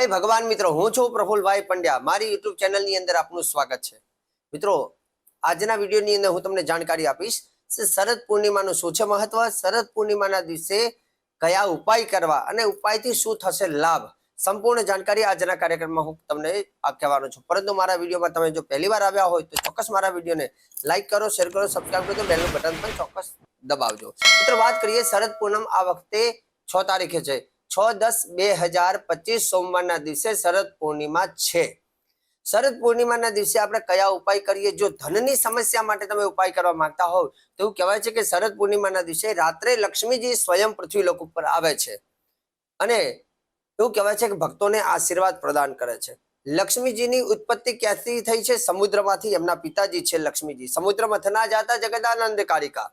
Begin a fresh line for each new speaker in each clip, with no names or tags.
જય ભગવાન મિત્રો, હું છું પ્રફુલભાઈ પંડ્યા. મારી યુટ્યુબ ચેનલની અંદર આપનું સ્વાગત છે. મિત્રો, આજના વિડીયોની અંદર હું તમને જાણકારી આપીશ શરદ પૂર્ણિમાનું શું છે મહત્વ? શરદ પૂર્ણિમાના દિવસે કયા ઉપાય કરવા અને ઉપાયથી શું થશે લાભ? સંપૂર્ણ જાણકારી આજના કાર્યક્રમમાં હું તમને કહેવાનો છું. પરંતુ મારા વિડીયોમાં તમે જો પહેલી વાર આવ્યા હોય તો ચોક્કસ મારા વિડીયોને લાઈક કરો, શેર કરો સબસ્ક્રાઈબ કરો બેલનું બટન પણ ચોક્કસ દબાવજો. મિત્રો, વાત કરીએ શરદ પૂનમ આ વખતે છ તારીખે છે. છ દસ બે હજાર પચીસ સોમવારના દિવસે શરદ પૂર્ણિમા છે. શરદ પૂર્ણિમાના દિવસે આપણે કયા ઉપાય કરીએ? જો ધનની સમસ્યા માટે તમે ઉપાય કરવા માંગતા હોવ, તો એવું કહેવાય છે કે શરદ પૂર્ણિમાના દિવસે રાત્રે લક્ષ્મીજી સ્વયં પૃથ્વી લોક ઉપર આવે છે. અને એવું કહેવાય છે કે ભક્તોને આશીર્વાદ પ્રદાન કરે છે. લક્ષ્મીજીની ઉત્પત્તિ ક્યાંથી થઈ છે? સમુદ્રમાંથી એમના પિતાજી છે લક્ષ્મીજી. સમુદ્ર મથના જાતા જગદાનંદ કારિકા.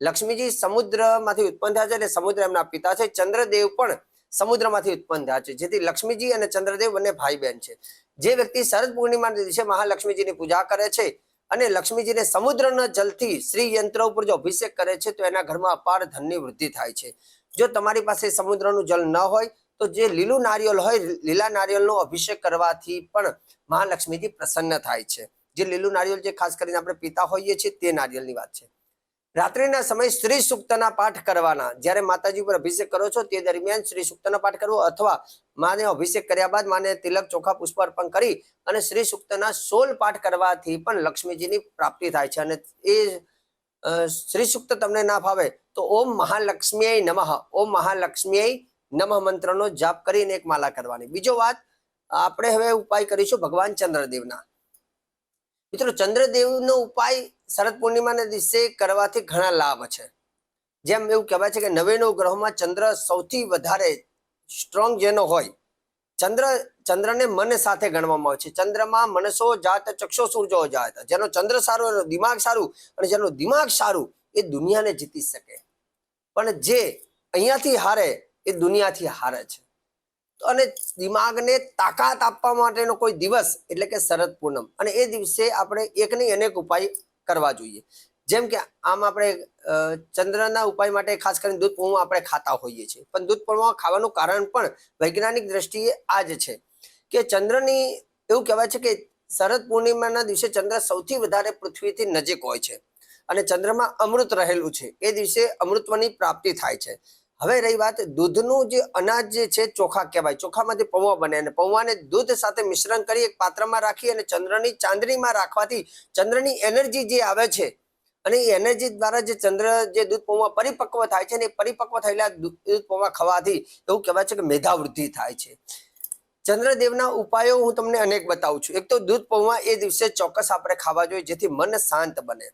લક્ષ્મીજી સમુદ્રમાંથી ઉત્પન્ન થયા છે અને સમુદ્ર એમના પિતા છે. ચંદ્રદેવ પણ સમુદ્રમાંથી ઉત્પન્ન થયા છે. જેથી લક્ષ્મીજી અને ચંદ્રદેવ બંને ભાઈ બહેન છે. જે વ્યક્તિ શરદ પૂર્ણિમાના દિવસે મહાલક્ષ્મીજીની પૂજા કરે છે અને લક્ષ્મીજીને સમુદ્રના જલથી શ્રી યંત્ર ઉપર જો અભિષેક કરે છે, તો એના ઘરમાં અપાર ધનની વૃદ્ધિ થાય છે. જો તમારી પાસે સમુદ્રનું જલ ન હોય, તો જે લીલું નારિયેલ હોય, લીલા નારિયેળનો અભિષેક કરવાથી પણ મહાલક્ષ્મીજી પ્રસન્ન થાય છે. જે લીલું નારિયેલ જે ખાસ કરીને આપણે પીતા હોઈએ છીએ, તે નારિયેળની વાત છે. રાત્રિના સમય શ્રી સુક્તના પાઠ કરવાના. જ્યારે માતાજી ઉપર અભિષેક કરો છો, તે દરમિયાન શ્રી સુક્તના પાઠ કરવો અથવા માને અભિષેક કર્યા બાદ માને તિલક ચોખા પુષ્પ અર્પણ કરી અને શ્રી સુક્તના સોલ પાઠ કરવાથી પણ લક્ષ્મીજીની પ્રાપ્તિ થાય છે. અને એ શ્રી સુક્ત તમને ના ફાવે તો ઓમ મહાલક્ષ્મીય નમઃ. ઓમ મહાલક્ષ્મીય નમઃ મંત્રનો જાપ કરીને એક માલા કરવાની. બીજો વાત, આપણે હવે ઉપાય કરીશું ભગવાન ચંદ્રદેવના. મિત્રો, ચંદ્રદેવનો ઉપાય શરદ પૂર્ણિમાના દિવસે કરવાથી ઘણા લાભ છે. જેમ એવું કહેવાય છે કે નવે નવ ગ્રહોમાં ચંદ્ર સૌથી વધારે સ્ટ્રોંગ જેનો હોય, ચંદ્ર, ચંદ્રને મન સાથે ગણવામાં આવે છે. ચંદ્રમાં મનસો, જાત, ચક્ષો, સૂરજો જાત જેનો ચંદ્ર સારો, એનો દિમાગ સારું અને જેનો દિમાગ સારું એ દુનિયાને જીતી શકે. પણ જે અહીંયાથી હારે, એ દુનિયાથી હારે છે. અને દિમાગને તાકાત આપવા માટેનો કોઈ દિવસ, એટલે કે શરદ પૂનમ. અને એ દિવસે આપણે એક નહીં અનેક ઉપાય કરવા જોઈએ. જેમ કે આમ આપણે ચંદ્રના ઉપાય માટે ખાસ કરીને દૂધ પૌવા આપણે ખાતા હોઈએ છીએ. પણ દૂધ પૌવા ખાવાનું કારણ પણ વૈજ્ઞાનિક દ્રષ્ટિએ આ જ છે કે ચંદ્રની, એવું કહેવાય છે કે શરદ પૂર્ણિમાના દિવસે ચંદ્ર સૌથી વધારે પૃથ્વીથી નજીક હોય છે. અને ચંદ્રમાં અમૃત રહેલું છે. એ દિવસે અમૃતની પ્રાપ્તિ થાય છે. હવે રહી વાત દૂધનું જે અનાજ જે છે ચોખા કહેવાય. ચોખામાંથી પૌવા બને અને પૌવાને દૂધ સાથે મિશ્રણ કરી એક પાત્રમાં રાખી અને ચંદ્રની ચાંદનીમાં રાખવાથી ચંદ્રની એનર્જી જે આવે છે અને એ એનર્જી દ્વારા જે ચંદ્ર જે દૂધ પૌવા પરિપક્વ થાય છે ને એ પરિપક્વ થયેલા દૂધ પૌવા ખાવાથી એવું કહેવાય છે કે મેધા વૃદ્ધિ થાય છે. ચંદ્રદેવના ઉપાયો હું તમને અનેક બતાવું છું. એક તો દૂધ પૌવા એ દિવસે ચોક્કસ આપણે ખાવા જોઈએ જેથી મન શાંત બને.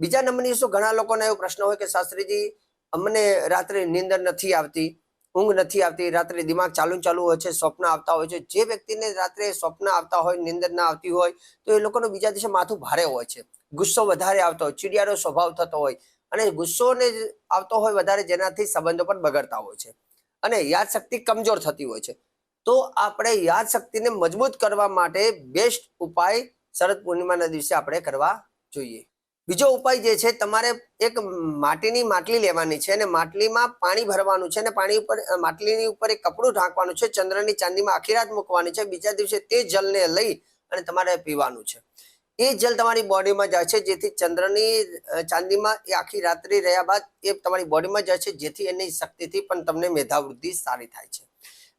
બીજા નંબરની શું ઘણા લોકોને એવો પ્રશ્ન હોય કે શાસ્ત્રીજી અમને રાત્રે નીંદર નથી આવતી, ઊંઘ નથી આવતી, રાત્રે દિમાગ ચાલુ ચાલુ હોય છે, સ્વપ્ન આવતા હોય છે. જે વ્યક્તિને રાત્રે સ્વપ્ન આવતા હોય, નીંદર ના આવતી હોય, તો એ લોકોનું બીજા દિવસે માથું ભારે હોય છે. ગુસ્સો વધારે આવતો હોય ચીડિયાનો સ્વભાવ થતો હોય અને ગુસ્સોને આવતો હોય વધારે જેનાથી સંબંધો પણ બગડતા હોય છે. અને યાદશક્તિ કમજોર થતી હોય છે. તો આપણે યાદશક્તિને મજબૂત કરવા માટે બેસ્ટ ઉપાય શરદ પૂર્ણિમાના દિવસે આપણે કરવા જોઈએ. બીજો ઉપાય જે છે, તમારે એક માટીની માટલી લેવાની છે અને માટલીમાં પાણી ભરવાનું છે અને પાણી ઉપર માટલીની ઉપર એક કપડું ઢાંકવાનું છે, ચંદ્રની ચાંદીમાં આખી રાત મૂકવાની છે, બીજા દિવસે તે જલને લઈ અને તમારે પીવાનું છે. એ જલ તમારી બોડીમાં જાય છે, જેથી ચંદ્રની ચાંદીમાં એ આખી રાત્રિ રહ્યા બાદ એ તમારી બોડીમાં જાય છે, જેથી એની શક્તિથી પણ તમને મેધાવૃદ્ધિ સારી થાય છે.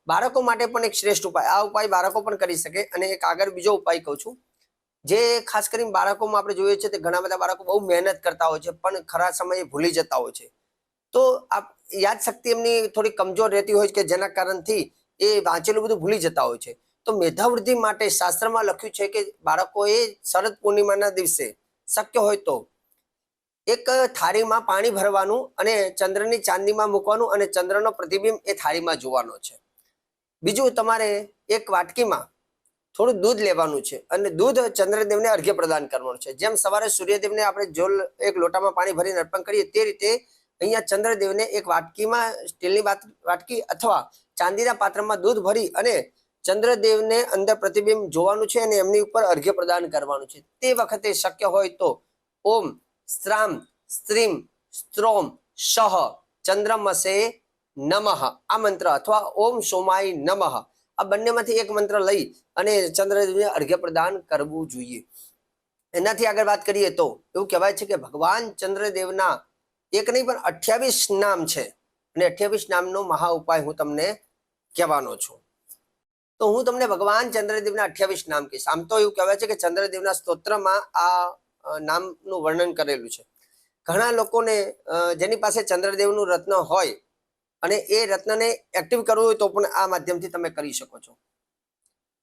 બાળકો માટે પણ એક શ્રેષ્ઠ ઉપાય, આ ઉપાય બાળકો પણ કરી શકે અને એક આગળ બીજો ઉપાય કહું છું. જે ખાસ કરીને બાળકોમાં આપણે જોઈએ છે તે ઘણા બધા બાળકો બહુ મહેનત કરતા હોય છે, પણ ખરા સમયે ભૂલી જતા હોય છે. તો આ યાદશક્તિ એમની થોડી કમજોર રહેતી હોય છે કે જેના કારણથી એ વાંચેલું બધું ભૂલી જતા હોય છે. તો મેધાવૃદ્ધિ માટે શાસ્ત્રમાં લખ્યું છે કે બાળકોએ શરદ પૂર્ણિમાના દિવસે શક્ય હોય તો એક થાળીમાં પાણી ભરવાનું અને ચંદ્રની ચાંદીમાં મૂકવાનું અને ચંદ્રનો પ્રતિબિંબ એ થાળીમાં જોવાનો છે. બીજું તમારે એક વાટકીમાં થોડું દૂધ લેવાનું છે અને દૂધ ચંદ્રદેવને અર્ઘ્ય પ્રદાન કરવાનું છે. જેમ સવારે સૂર્યદેવને આપણે જો એક લોટામાં પાણી ભરીને અર્પણ કરીએ તે રીતે અહીંયા ચંદ્રદેવને એક વાટકીમાં સ્ટીલની વાટકી અથવા ચાંદીના પાત્રમાં દૂધ ભરી અને ચંદ્રદેવને અંદર પ્રતિબિંબ જોવાનું છે અને એમની ઉપર અર્ઘ્ય પ્રદાન કરવાનું છે. તે વખતે શક્ય હોય તો ઓમ સ્ત્રામ સ્ત્રીમ, સ્ત્રોમ, શહ, ચંદ્રમસે નમઃ આ મંત્ર અથવા ઓમ સોમાય નમઃ આ બંનેમાંથી એક મંત્ર લઈ અને ચંદ્રદેવને અર્ઘ્ય પ્રદાન કરવું જોઈએ. એનાથી આગળ વાત કરીએ તો એવું કહેવાય છે કે ભગવાન ચંદ્રદેવના એક નહીં પણ અઠ્યાવીસ નામ છે. અને અઠ્યાવીસ નામનો મહા ઉપાય હું તમને કહેવાનો છું. તો હું તમને ભગવાન ચંદ્રદેવના અઠ્યાવીસ નામ કહીશ. આમ તો એવું કહેવાય છે કે ચંદ્રદેવના સ્તોત્રમાં આ નામનું વર્ણન કરેલું છે. ઘણા લોકોને જેની પાસે ચંદ્રદેવનું રત્ન હોય અને એ રત્નને એક્ટિવ કરવું હોય તો પણ આ માધ્યમથી તમે કરી શકો છો.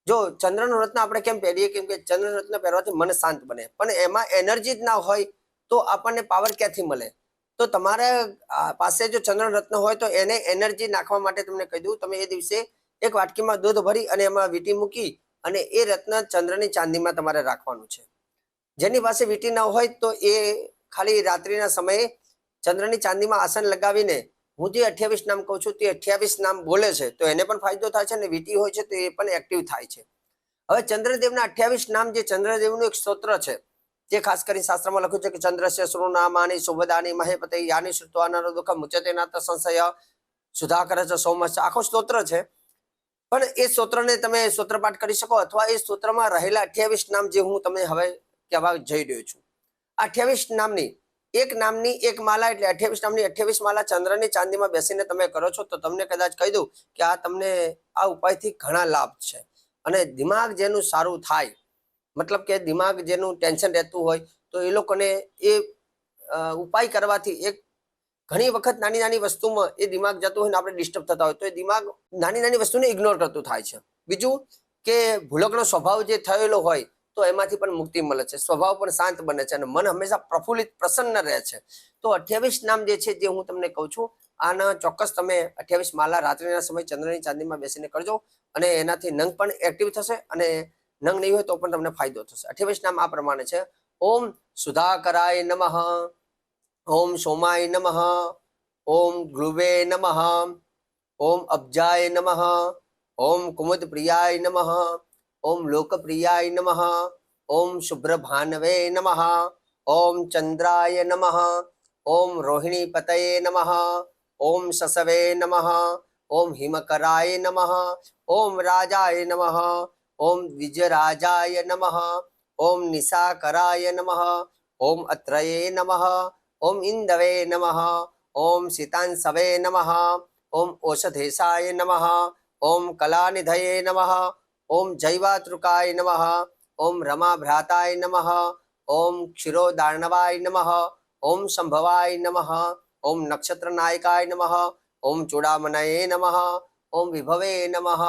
જો ચંદ્રનું રત્ન આપણે કેમ પહેરીએ? કેમ કે ચંદ્ર રત્ન પહેરવાથી મન શાંત બને. પણ એમાં એનર્જી જ ના હોય તો આપણને પાવર ક્યાંથી મળે? તો તમારા પાસે જો ચંદ્ર રત્ન હોય તો એને એનર્જી નાખવા માટે તમને કહી દઉં. તમે એ દિવસે એક વાટકીમાં દૂધ ભરી અને એમાં વીંટી મૂકી અને એ રત્ન ચંદ્રની ચાંદીમાં તમારે રાખવાનું છે. જેની પાસે વીંટી ન હોય તો એ ખાલી રાત્રિના સમયે ચંદ્રની ચાંદીમાં આસન લગાવીને હું જે અઠ્યાવીસ નામ કહું છું તે અઠ્યાવીસ નામ બોલે છે, તો એને પણ ફાયદો થાય છે અને વીટી હોય છે તો એ પણ એક્ટિવ થાય છે. હવે ચંદ્રદેવના અઠ્યાવીસ નામ જે ચંદ્રદેવનું એક સ્તોત્ર છે, જે ખાસ કરી શાસ્ત્રમાં લખ્યું છે કે ચંદ્રસ્ય સૃનામાની સુભદાની મહેપતે યાની શ્રુત્વાના દુઃખ મુચતે નાતા સંશય, સુધાકર છે સૌમસ આખો સ્તોત્ર છે. પણ એ સ્તોત્રને તમે સ્તોત્રપાઠ કરી શકો અથવા એ સ્તોત્રમાં રહેલા અઠ્યાવીસ નામ જે હું તમને હવે કહેવા જઈ રહ્યો છું. અઠ્યાવીસ નામની એક નામની એક માલા એટલે અઠ્યાવીસ નામની અઠ્યાવીસ માલા ચંદ્રની ચાંદીમાં બેસીને તમે કરો છો, તો તમને કદાચ કહી દઉં કે આ તમને આ ઉપાયથી ઘણા લાભ છે. અને દિમાગ જેનું સારું થાય, મતલબ કે દિમાગ જેનું ટેન્શન રહેતું હોય, તો એ લોકોને એ ઉપાય કરવાથી એક ઘણી વખત નાની નાની વસ્તુમાં એ દિમાગ જતું હોય ને આપણે ડિસ્ટર્બ થતા હોય, તો એ દિમાગ નાની નાની વસ્તુને ઇગ્નોર કરતું થાય છે. બીજું કે ભૂલકનો સ્વભાવ જે થયેલો હોય તો એમાંથી પણ મુક્તિ મળે છે. સ્વભાવ પણ શાંત બને છે અને મન હંમેશા પ્રફુલ્લિત, પ્રસન્ન રહે છે. તો અઠ્યાવીસ નામ જે છે, જે હું તમને કહું છું, આના ચોક્કસ તમે અઠ્યાવીસ માલા રાત્રિના સમય ચંદ્રની ચાંદીમાં બેસીને કરજો અને એનાથી નંગ પણ એક્ટિવ થશે અને નંગ નહીં હોય તો પણ તમને ફાયદો થશે. અઠ્યાવીસ નામ આ પ્રમાણે છે. ઓમ સુધાકરાય નમઃ. ઓમ સોમાય નમઃ. ઓમ ગ્લુવે નમઃ. ઓમ અબ્જાય નમઃ. ઓમ કુમુદ પ્રિયાય નમઃ. ઓમ લોકપ્રિયાય નમઃ ઓમ શુભ્રભાનવે નમઃ ઓમ ચંદ્રાય નમઃ ઓમ રોહિણી પતયે નમઃ ઓમ સસવે નમઃ ઓમ હિમકરાય નમઃ ઓમ રાજાય નમઃ ઓમ દ્વિજરાજાય નમઃ ઓમ નિશાકરાય નમઃ ઓમ અત્રયે નમઃ ઓમ ઇન્દવે નમઃ ઓમ સીતાંસવે નમઃ ઓમ ઓષધેશાય નમઃ ઓમ કલાનિધયે નમઃ ઓમ જૈવાતૃકાય નમઃ, ઓમ રમાભ્રાતાય નમઃ, ઓમ ક્ષીરોદાર્ણવાય નમઃ, ઓમ સંભવાય નમઃ, ઓમ નક્ષત્રનાયકાય નમઃ, ઓમ ચૂડામનયે નમઃ, ઓમ વિભવે નમઃ,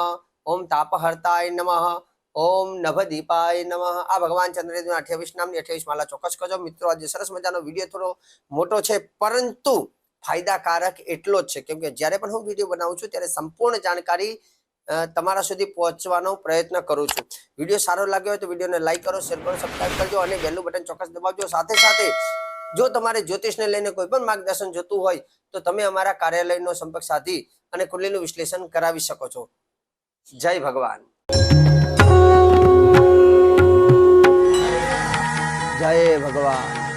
ઓમ તાપહર્તાય નમઃ, ઓમ નભદીપાય નમઃ. આ ભગવાન ચંદ્રદેવના અઠ્યાવીસ નામની અઠ્યાવીસ માલા ચોક્કસ કરજો. મિત્રો, આજે સરસ મજાનો વીડિયો થોડો મોટો છે, પરંતુ ફાયદાકારક એટલો જ છે. કેમ કે જ્યારે પણ હું વીડિયો બનાવું છું, ત્યારે સંપૂર્ણ જાણકારી તમારા સુધી પહોંચવાનો પ્રયત્ન કરું છું. વીડિયો સારો લાગ્યો હોય તો વિડીયોને લાઈક કરો, શેર કરો સબસ્ક્રાઈબ કરજો અને બેલનું બટન ચોક્કસ દબાવજો. સાથે સાથે, જો તમારે જ્યોતિષને લઈને કોઈ પણ માર્ગદર્શન જોતું હોય, તો તમે અમારા કાર્યાલયનો સંપર્ક સાધી અને કુંડલીનું વિશ્લેષણ કરાવી શકો છો. જય ભગવાન. જય ભગવાન.